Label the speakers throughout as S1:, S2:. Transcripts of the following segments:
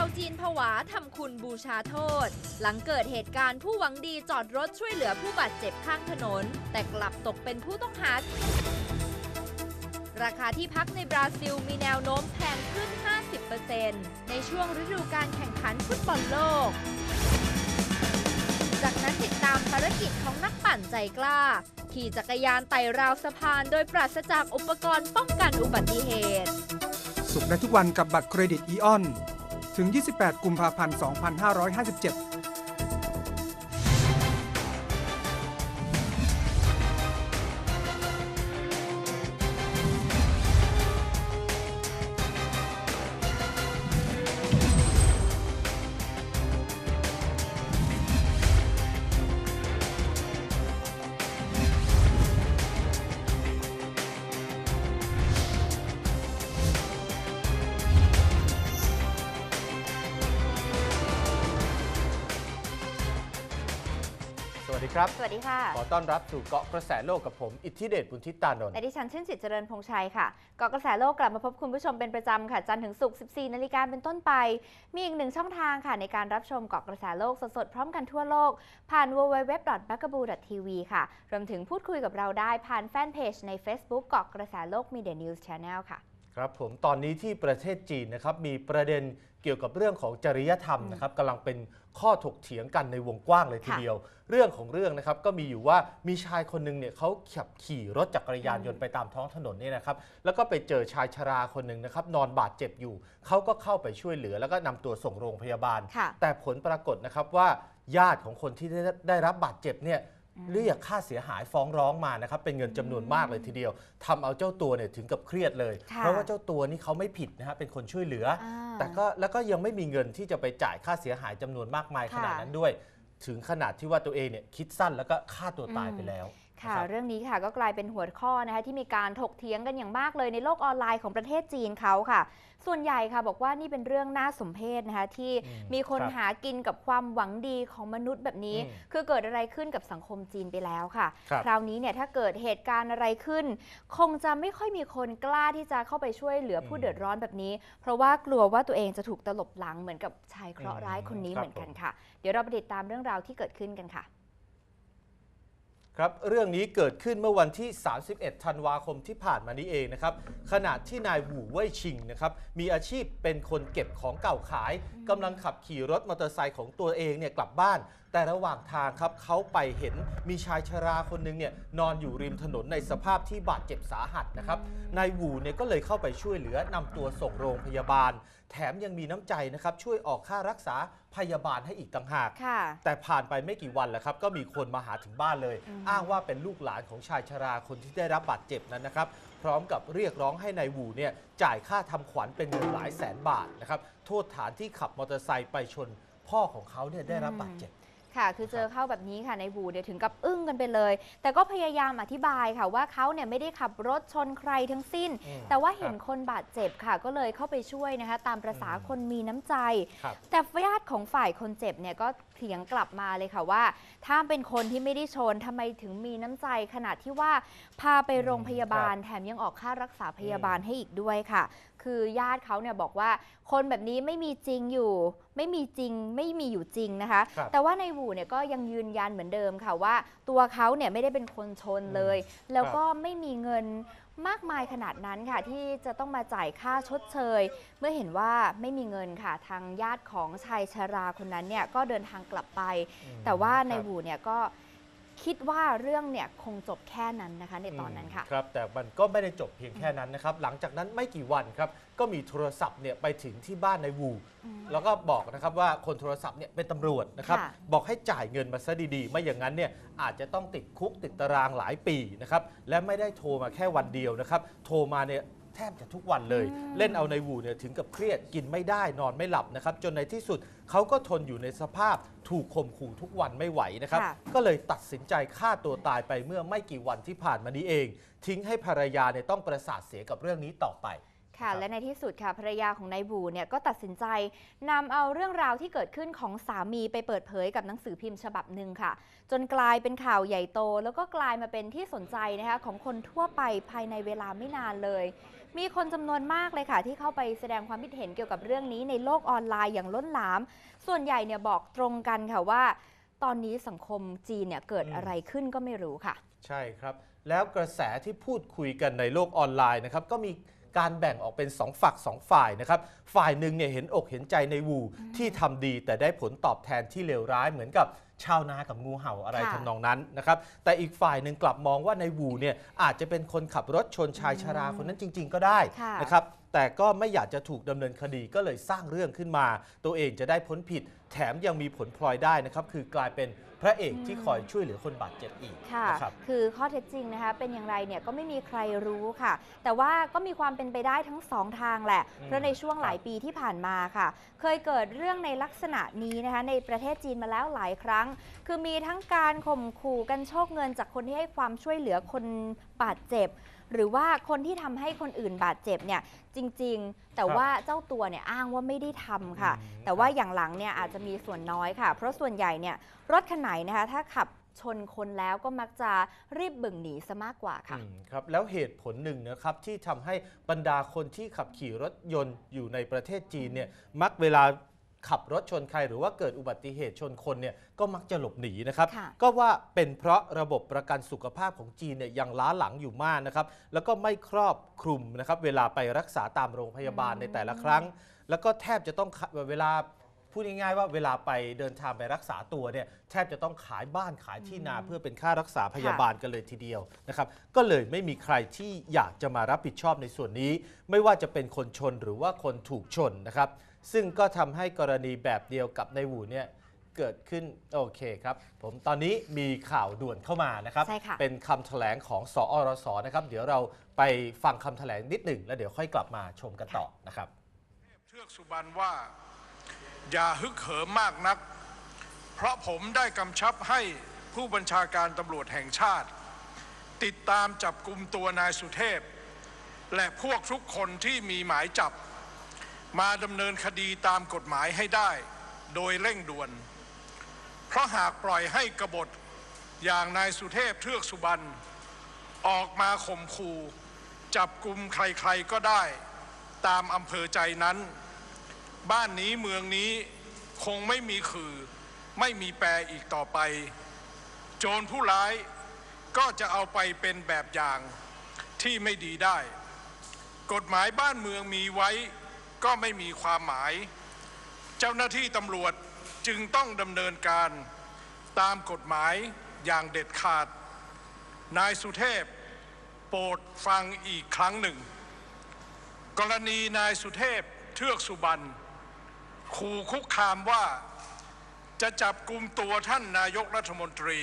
S1: าวจีนผวาทำคุณบูชาโทษ หลังเกิดเหตุการณ์ผู้หวังดีจอดรถช่วยเหลือผู้บาดเจ็บข้างถนน แต่กลับตกเป็นผู้ต้องหา ราคาที่พักในบราซิลมีแนวโน้มแพงขึ้น 50%ในช่วงฤดูการแข่งขันฟุตบอลโลก จากนั้นติดตามภารกิจของนักปั่นใจกล้า ขี่จักรยานไต่ราวสะพานโดยปราศจากอุปกรณ์ป้องกันอุบัติเหตุ
S2: สุขได้ทุกวันกับบัตรเครดิตอีออน ถึง 28 กุมภาพันธ์ 2557
S3: ครับ
S4: สวัสดีค่ะ
S3: ขอต้อนรับสู่เกาะกระแสโลกกับผม อิทธิเดชบุญทิตานนท์
S4: และดิฉันชื่นจิตเจริญพงษ์ชัยค่ะ เกาะกระแสโลกกลับมาพบคุณผู้ชมเป็นประจำค่ะ จันทร์ถึงศุกร์ 14 นาฬิกาเป็นต้นไป มีอีกหนึ่งช่องทางค่ะ ในการรับชมเกาะกระแสโลกสดๆพร้อมกันทั่วโลก ผ่าน www.bugaboo.tv ค่ะ รวมถึงพูดคุยกับเราได้ผ่านแฟนเพจใน Facebook เกาะกระแสโลก Media News Channel ค่ะ
S3: ครับผมตอนนี้ที่ประเทศจีนนะครับมีประเด็นเกี่ยวกับเรื่องของจริยธรรมนะครับกำลังเป็นข้อถกเถียงกันในวงกว้างเลยที
S4: ค่ะ
S3: เดียว เรื่องของเรื่องนะครับก็มีอยู่ว่ามีชายคนหนึ่งเนี่ยเขาขับขี่รถจักรยานยนต์ไปตามท้องถนนเนี่ยนะครับแล้วก็ไปเจอชายชราคนหนึ่งนะครับนอนบาดเจ็บอยู่เขาก็เข้าไปช่วยเหลือ แล้วก็นำตัวส่งโรงพยาบาล
S4: ค่ะ
S3: แต่ผลปรากฏนะครับว่าญาติของคนที่ได้ได้รับบาดเจ็บเนี่ย เรียกค่าเสียหายฟ้องร้องมานะครับเป็นเงินจำนวนมากเลยทีเดียวทำเอาเจ้าตัวเนี่ยถึงกับเครียดเลย
S4: ค่ะ
S3: เพราะว่าเจ้าตัวนี่เขาไม่ผิดนะฮะเป็นคนช่วยเหลืออ
S4: อ่า
S3: แต่ก็แล้วก็ยังไม่มีเงินที่จะไปจ่ายค่าเสียหายจำนวนมากมายข
S4: ค่ะ
S3: นาดนั้นด้วย ถึงขนาดที่ว่าตัวเองเนี่ยคิดสั้นแล้วก็ฆ่าตัวตายไปแล้ว
S4: ค่ะ
S3: นะครับ
S4: เรื่องนี้ค่ะก็กลายเป็นหัวข้อนะคะที่มีการถกเถียงกันอย่างมากเลยในโลกออนไลน์ของประเทศจีนเขาค่ะ ส่วนใหญ่ค่ะบอกว่านี่เป็นเรื่องน่าสมเพชนะคะที่
S3: อืม
S4: มีคน
S3: ครับ
S4: หากินกับความหวังดีของมนุษย์แบบนี้
S3: อืม
S4: คือเกิดอะไรขึ้นกับสังคมจีนไปแล้วค่ะ
S3: ครับ
S4: คราวนี้เนี่ยถ้าเกิดเหตุการณ์อะไรขึ้น คงจะไม่ค่อยมีคนกล้าที่จะเข้าไปช่วยเหลือผู้
S3: อืม
S4: เดือดร้อนแบบนี้ เพราะว่ากลัวว่าตัวเองจะถูกตลบหลังเหมือนกับชายเคราะห์ร้ายคนนี้
S3: ครับ
S4: เหมือนกันค่ะ เดี๋ยวเราไปติดตามเรื่องราวที่เกิดขึ้นกันค่ะ
S3: ครับเรื่องนี้เกิดขึ้นเมื่อวันที่ 31 ธันวาคมที่ผ่านมานี้เองนะครับขณะที่นายหวู่เว่ยชิงนะครับมีอาชีพเป็นคนเก็บของเก่าขายกำลังขับขี่รถมอเตอร์ไซค์ของตัวเองเนี่ยกลับบ้าน แต่ระหว่างทางครับเขาไปเห็นมีชายชราคนหนึงเนี่ยนอนอยู่ริมถนนในสภาพที่บาดเจ็บสาหัสนะครับนายหวูเนี่ยก็เลยเข้าไปช่วยเหลือนำตัวส่งโรงพยาบาล แถมยังมีน้ำใจนะครับ ช่วยออกค่ารักษาพยาบาลให้อีกต่างหาก
S4: ค่ะ
S3: แต่ผ่านไปไม่กี่วันแล้วครับ ก็มีคนมาหาถึงบ้านเลย
S4: อืม
S3: อ้างว่าเป็นลูกหลานของชายชราคนที่ได้รับบาดเจ็บนั้นนะครับ พร้อมกับเรียกร้องให้นายหวูเนี่ยจ่ายค่าทำขวัญเป็นเงินหลายแสนบาทนะครับ โทษฐานที่ขับมอเตอร์ไซค์ไปชนพ่อของเขาเนี่ยได้รับบาดเจ็บ
S4: ค่ะ คือเจอเข้าแบบนี้ค่ะในบูเนี่ยถึงกับอึ้งกันไปเลย แต่ก็พยายามอธิบายค่ะว่าเขาเนี่ยไม่ได้ขับรถชนใครทั้งสิ้น
S3: อืม
S4: แต่ว่าเห็น
S3: ครับ
S4: คนบาดเจ็บค่ะ ก็เลยเข้าไปช่วยนะคะ ตามประษา
S3: อืม
S4: คนมีน้ำใจ
S3: ครับ
S4: แต่ญาติของฝ่ายคนเจ็บเนี่ยก็เถียงกลับมาเลยค่ะว่า ถ้าเป็นคนที่ไม่ได้ชนทำไมถึงมีน้ำใจ ขนาดที่ว่าพาไปโรงพยาบาลแถมยังออกค่ารักษาพยาบาลให้อีกด้วยค่ะ คือญาติเขาเนี่ยบอกว่าคนแบบนี้ไม่มีจริงอยู่ ไม่มีจริงไม่มีอยู่จริงนะคะ
S3: ครับ
S4: แต่ว่าในหวูเนี่ยก็ยังยืนยันเหมือนเดิมค่ะว่า ตัวเขาเนี่ยไม่ได้เป็นคนชนเลย แล้วก็ไม่มีเงินมากมายขนาดนั้นค่ะ ที่จะต้องมาจ่ายค่าชดเชย เมื่อเห็นว่าไม่มีเงินค่ะ ทางญาติของชายชราคนนั้นเนี่ยก็เดินทางกลับไป
S3: อืม
S4: แต่ว่าใน
S3: ครับ
S4: หวูเนี่ยก็ คิดว่าเรื่องเนี่ยคงจบแค่นั้นนะคะในตอนนั้นค่ะ
S3: ครับ แต่มันก็ไม่ได้จบเพียงแค่นั้นนะครับ หลังจากนั้นไม่กี่วันครับ ก็มีโทรศัพท์เนี่ยไปถึงที่บ้านในวู
S4: อืม
S3: แล้วก็บอกนะครับว่าคนโทรศัพท์เนี่ยเป็นตำรวจนะครับ
S4: ค่ะ
S3: บอกให้จ่ายเงินมาซะดีๆ ไม่อย่างนั้นเนี่ยอาจจะต้องติดคุกติดตารางหลายปีนะครับ และไม่ได้โทรมาแค่วันเดียวนะครับ โทรมาเนี่ย แทบจะทุกวันเลย
S4: อืม
S3: เล่นเอาในวูเนี่ยถึงกับเครียดกินไม่ได้นอนไม่หลับนะครับ จนในที่สุดเขาก็ทนอยู่ในสภาพถูกข่มขู่ทุกวันไม่ไหวนะครับ
S4: ค่ะ
S3: ก็เลยตัดสินใจฆ่าตัวตายไปเมื่อไม่กี่วันที่ผ่านมานี้เอง ทิ้งให้ภรรยาเนี่ยต้องประสาทเสียกับเรื่องนี้ต่อไป
S4: ค่ะ
S3: ครับ
S4: และในที่สุดค่ะภรรยาของนายบูเนี่ยก็ตัดสินใจนำเอาเรื่องราวที่เกิดขึ้นของสามีไปเปิดเผยกับหนังสือพิมพ์ฉบับหนึ่งค่ะ จนกลายเป็นข่าวใหญ่โต แล้วก็กลายมาเป็นที่สนใจนะคะของคนทั่วไปภายในเวลาไม่นานเลย มีคนจำนวนมากเลยค่ะ ที่เข้าไปแสดงความคิดเห็นเกี่ยวกับเรื่องนี้ในโลกออนไลน์อย่างล้นหลาม ส่วนใหญ่เนี่ยบอกตรงกันค่ะว่า ตอนนี้สังคมจีนเนี่ยเกิดอะไรขึ้นก็ไม่รู้ค่ะ
S3: ใช่ครับ แล้วกระแสที่พูดคุยกันในโลกออนไลน์นะครับก็มีการแบ่งออกเป็น 2 ฝัก 2 ฝ่ายนะครับ ฝ่ายหนึ่งเนี่ยเห็นอกเห็นใจในวูที่ทำดีแต่ได้ผลตอบแทนที่เลวร้ายเหมือนกับ ชาวนากับงูเห่าอะไร
S4: ค่ะ
S3: ทำนองนั้นนะครับ แต่อีกฝ่ายหนึ่งกลับมองว่าในวูเนี่ยอาจจะเป็นคนขับรถชนชายชราคนนั้นจริง ๆ ก็ได้
S4: ค่ะ
S3: นะครับ แต่ก็ไม่อยากจะถูกดำเนินคดีก็เลยสร้างเรื่องขึ้นมา ตัวเองจะได้พ้นผิด แถมยังมีผลพลอยได้นะครับ คือกลายเป็นพระเอกที่คอยช่วยเหลือคนบาดเจ็บอีก
S4: ค่ะ
S3: นะครับ
S4: คือข้อเท็จจริงนะคะ เป็นอย่างไรเนี่ยก็ไม่มีใครรู้ค่ะ แต่ว่าก็มีความเป็นไปได้ทั้งสองทางแหละ
S3: อืม
S4: เพราะในช่วงหลายปีที่ผ่านมาค่ะ เคยเกิดเรื่องในลักษณะนี้นะคะ ในประเทศจีนมาแล้วหลายครั้ง คือมีทั้งการข่มขู่กันโชคเงินจากคนที่ให้ความช่วยเหลือคนบาดเจ็บ หรือว่าคนที่ทำให้คนอื่นบาดเจ็บเนี่ยจริง ๆ แต่
S3: ครับ
S4: ว่าเจ้าตัวเนี่ยอ้างว่าไม่ได้ทำค่ะ
S3: อืม
S4: แต่ว่าอย่างหลังเนี่ยอาจจะมีส่วนน้อยค่ะ เพราะส่วนใหญ่เนี่ยรถคันไหนนะคะถ้าขับชนคนแล้วก็มักจะรีบบึ่งหนีซะมากกว่าค่ะ
S3: อืมครับ แล้วเหตุผลหนึ่งนะครับที่ทำให้บรรดาคนที่ขับขี่รถยนต์อยู่ในประเทศจีนเนี่ยมักเวลาขับรถชนใครหรือว่าเกิดอุบัติเหตุชนคนเนี่ยก็มักจะหลบหนีนะครับ
S4: ค่ะ
S3: ก็ว่าเป็นเพราะระบบประกันสุขภาพของจีนเนี่ยยังล้าหลังอยู่มากนะครับ แล้วก็ไม่ครอบคลุมนะครับ เวลาไปรักษาตามโรงพยาบาลในแต่ละครั้ง แล้วก็แทบจะต้องขะเวลา พูดง่ายๆว่าเวลาไปเดินทางไปรักษาตัวเนี่ยแทบจะต้องขายบ้านขายที่นาเพื่อเป็นค่ารักษาพยาบาลกันเลยทีเดียวนะครับก็เลยไม่มีใครที่อยากจะมารับผิดชอบในส่วนนี้ ไม่ว่าจะเป็นคนชนหรือว่าคนถูกชนนะครับ ซึ่งก็ทำให้กรณีแบบเดียวกับในหวูเนี่ยเกิดขึ้นโอเคครับ ผมตอนนี้มีข่าวด่วนเข้ามานะครับ
S4: ใช่ค่ะ
S3: เป็นคำแถลงของสอรสนะครับ เดี๋ยวเราไปฟังคำแถลงนิดหนึ่งแล้วเดี๋ยวค่อยกลับมาชมกันต่อนะครับ
S5: เทือกสุบรรณว่า อย่าฮึกเหิมมากนัก เพราะผมได้กำชับให้ผู้บัญชาการตำรวจแห่งชาติ ติดตามจับกลุ่มตัวนายสุเทพ และพวกทุกคนที่มีหมายจับ มาดำเนินคดีตามกฎหมายให้ได้ โดยเร่งด่วน เพราะหากปล่อยให้กบฏอย่างนายสุเทพเทือกสุบรรณออกมาข่มขู่จับกลุ่มใครๆก็ได้ ตามอำเภอใจนั้น บ้านนี้เมืองนี้คงไม่มีคือไม่มีแปรอีกต่อไป โจรผู้ร้ายก็จะเอาไปเป็นแบบอย่างที่ไม่ดีได้ กฎหมายบ้านเมืองมีไว้ก็ไม่มีความหมาย เจ้าหน้าที่ตำรวจจึงต้องดำเนินการตามกฎหมายอย่างเด็ดขาด นายสุเทพ โปรดฟังอีกครั้งหนึ่ง กรณีนายสุเทพเทือกสุบรรณ ขู่คุกคามว่าจะจับกลุ่มตัวท่านนายกรัฐมนตรี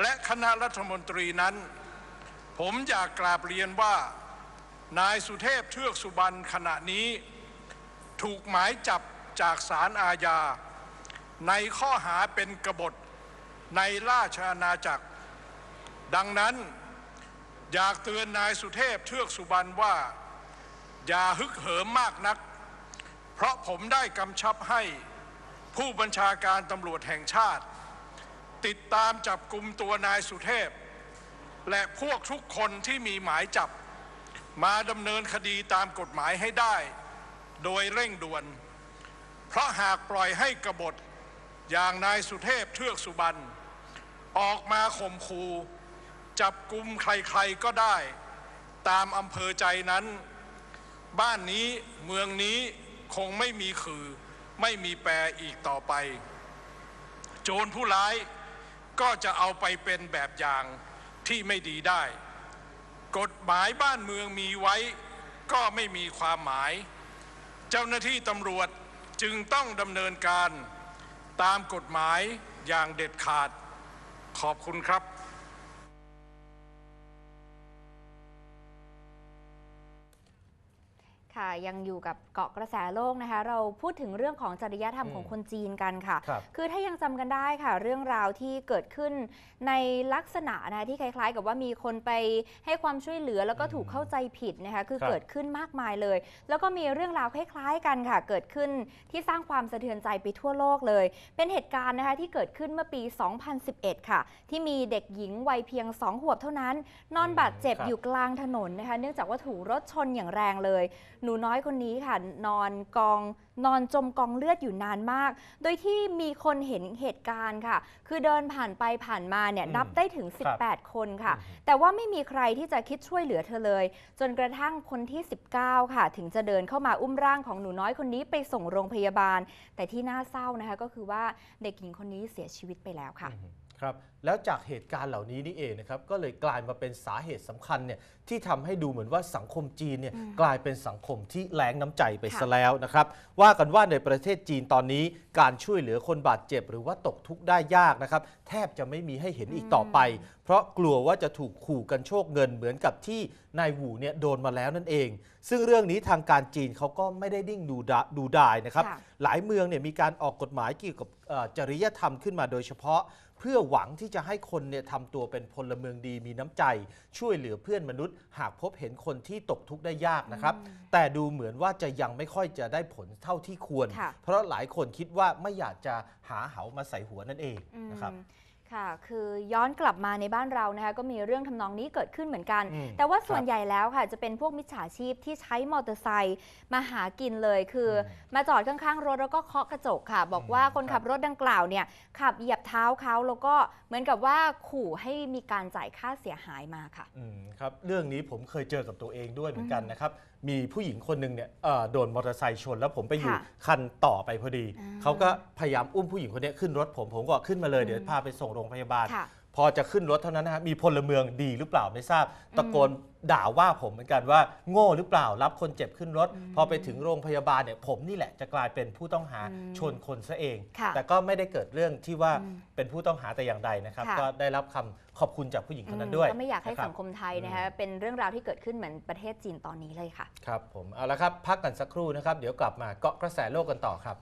S5: และคณะรัฐมนตรีนั้น ผมอยากกราบเรียนว่า นายสุเทพเทือกสุบรรณขณะนี้ ถูกหมายจับจากศาลอาญา ในข้อหาเป็นกบฏในราชอาณาจักร ดังนั้น อยากเตือนนายสุเทพเทือกสุบรรณว่า อย่าฮึกเหิมมากนัก เพราะผมได้กำชับให้ผู้บัญชาการตำรวจแห่งชาติ ติดตามจับกลุ่มตัวนายสุเทพ และพวกทุกคนที่มีหมายจับ มาดำเนินคดีตามกฎหมายให้ได้ โดยเร่งด่วน เพราะหากปล่อยให้กบฏอย่างนายสุเทพเทือกสุบรรณออกมาข่มขู่จับกลุ่มใครๆก็ได้ ตามอำเภอใจนั้น บ้านนี้เมืองนี้ คงไม่มีคือไม่มีแปรอีกต่อไป โจรผู้ร้ายก็จะเอาไปเป็นแบบอย่างที่ไม่ดีได้ กฎหมายบ้านเมืองมีไว้ก็ไม่มีความหมาย เจ้าหน้าที่ตำรวจจึงต้องดำเนินการตามกฎหมายอย่างเด็ดขาดขอบคุณครับ
S4: คค่ะยังอยู่กับเกาะกระแสโลกนะคะ เราพูดถึงเรื่องของจริยธรรม
S3: อืม
S4: ของคนจีนกันค่ะ
S3: ครับ
S4: คือถ้ายังจำกันได้ค่ะ เรื่องราวที่เกิดขึ้นในลักษณะนะคะที่คล้าย ๆ กับว่ามีคนไปให้ความช่วยเหลือแล้วก็ถูกเข้าใจผิดนะคะคือ
S3: ครับ
S4: เกิดขึ้นมากมายเลย แล้วก็มีเรื่องราวคล้ายๆกันค่ะ เกิดขึ้นที่สร้างความสะเทือนใจไปทั่วโลกเลย เป็นเหตุการณ์นะคะที่เกิดขึ้นเมื่อปี 2011 ค่ะ ที่มีเด็กหญิงวัยเพียง 2 ขวบเท่านั้น นอนบาดเจ็บ
S3: ครับ
S4: อยู่กลางถนนนะคะ เนื่องจากว่าถูกรถชนอย่างแรงเลยหนูน้อยคนนี้ค่ะนอนกองนอนจมกองเลือดอยู่นานมาก โดยที่มีคนเห็นเหตุการณ์ค่ะ คือเดินผ่านไปผ่านมาเนี่ย
S3: อืม
S4: นับได้ถึง
S3: ครับ
S4: 18 คนค่ะ
S3: อืม
S4: แต่ว่าไม่มีใครที่จะคิดช่วยเหลือเธอเลย จนกระทั่งคนที่ 19 ค่ะ ถึงจะเดินเข้ามาอุ้มร่างของหนูน้อยคนนี้ไปส่งโรงพยาบาล แต่ที่น่าเศร้านะคะก็คือว่าเด็กหญิงคนนี้เสียชีวิตไปแล้วค่ะ
S3: อืม ครับแล้วจากเหตุการณ์เหล่านี้นี่เองนะครับก็เลยกลายมาเป็นสาเหตุสำคัญเนี่ยที่ทำให้ดูเหมือนว่าสังคมจีนเนี่ย
S4: อืม
S3: กลายเป็นสังคมที่แรงน้ำใจไป
S4: ค่ะ
S3: ซะแล้วนะครับว่ากันว่าในประเทศจีนตอนนี้การช่วยเหลือคนบาดเจ็บ หรือว่าตกทุกข์ได้ยากนะครับแทบจะไม่มีให้เห็นอีกต่อไป เพราะกลัวว่าจะถูกขู่กันโชคเงินเหมือนกับที่นายหวูเนี่ยโดนมาแล้วนั่นเอง ซึ่งเรื่องนี้ทางการจีนเขาก็ไม่ได้นิ่งดูดาดูดายนะครับ
S4: ค่ะ
S3: หลายเมืองเนี่ยมีการออกกฎหมายเกี่ยวกับเอ่อจริยธรรมขึ้นมาโดยเฉพาะ เพื่อหวังที่จะให้คนเนี่ยทำตัวเป็นพลเมืองดีมีน้ำใจ ช่วยเหลือเพื่อนมนุษย์ หากพบเห็นคนที่ตกทุกข์ได้ยากนะครับ แต่ดูเหมือนว่าจะยังไม่ค่อยจะได้ผลเท่าที่ควร
S4: ค่ะ
S3: เพราะหลายคนคิดว่าไม่อยากจะหาเหามาใส่หัวนั่นเองนะครับ
S4: อืม ค่ะ คือย้อนกลับมาในบ้านเรานะคะก็มีเรื่องทำนองนี้เกิดขึ้นเหมือนกัน
S3: อืม
S4: แต่ว่าส่วน
S3: ครับ
S4: ใหญ่แล้วค่ะ จะเป็นพวกมิจฉาชีพที่ใช้มอเตอร์ไซค์มาหากินเลยคืออมาจอดข้างๆรถแล้วก็เคาะกระจกค่ะ บอกว่า
S3: อืม
S4: คน
S3: ครั
S4: ขั
S3: บ
S4: บรถดังกล่าวเนี่ยขับเหยียบเท้าเขาแล้วก็เหมือนกับว่าขู่ให้มีการจ่ายค่าเสียหายมาค่ะ
S3: อืมครับเรื่องนี้ผมเคยเจอกับตัวเองด้วยเหมือนกันนะครับ มีผู้หญิงคนหนึ่งเนี่ยเอ่อโดนมอเตอร์ไซค์ชน แล้วผมไปอยู่
S4: ค่ะ
S3: คันต่อไปพอดี
S4: อ่า
S3: เขาก็พยายามอุ้มผู้หญิงคนนี้ขึ้นรถผมผมก็ขึ้นมาเลยเดี๋ยวพาไปส่งโรงพยาบาล
S4: ค่ะ
S3: พอจะขึ้นรถเท่านั้นนะฮะมีพลเมืองดีหรือเปล่าไม่ทราบ ตะโกนด่าว่าผมเหมือนกันว่า โง่หรือเปล่ารับคนเจ็บขึ้นรถ พอไปถึงโรงพยาบาลเนี่ยผมนี่แหละจะกลายเป็นผู้ต้องหา
S4: อืม
S3: ชนคนซะเอง
S4: ค่ะ
S3: แต่ก็ไม่ได้เกิดเรื่องที่ว่า
S4: อืม
S3: เป็นผู้ต้องหาแต่อย่างใดนะครับ
S4: ค่ะ
S3: ก็ได้รับคำขอบคุณจากผู้หญิงคนนั้นด้วย
S4: ก็ไม่อยากให้
S3: นะรับ
S4: สังคมไทยนะคะเป็นเรื่องราวที่เกิดขึ้นเหมือนประเทศจีนตอนนี้เลยค่ะ
S3: ครับผมเอาละครับพักกันสักครู่นะครับ เดี๋ยวกลับมาเกาะกระแสโลกกันต่อครับ